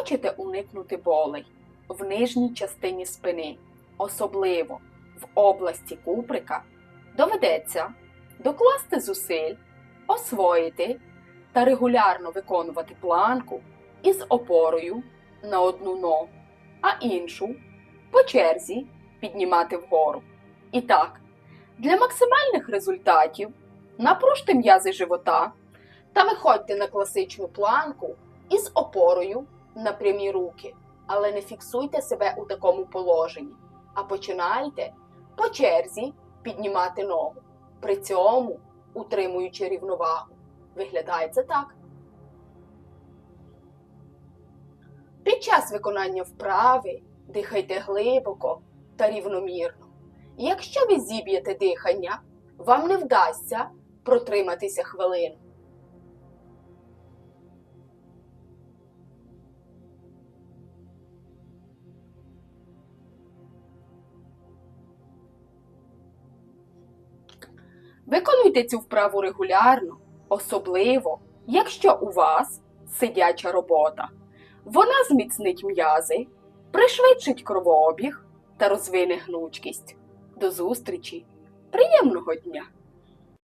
Хочете уникнути болей в нижній частині спини, особливо в області куприка, доведеться докласти зусиль, освоїти та регулярно виконувати планку із опорою на одну ногу, а іншу по черзі піднімати вгору. І так, для максимальних результатів напружте м'язи живота та виходьте на класичну планку із опорою на прямі руки, але не фіксуйте себе у такому положенні, а починайте по черзі піднімати ногу, при цьому утримуючи рівновагу. Виглядає це так. Під час виконання вправи дихайте глибоко та рівномірно. Якщо ви зіб'єте дихання, вам не вдасться протриматися хвилину. Виконуйте цю вправу регулярно, особливо, якщо у вас сидяча робота. Вона зміцнить м'язи, пришвидшить кровообіг та розвине гнучкість. До зустрічі! Приємного дня!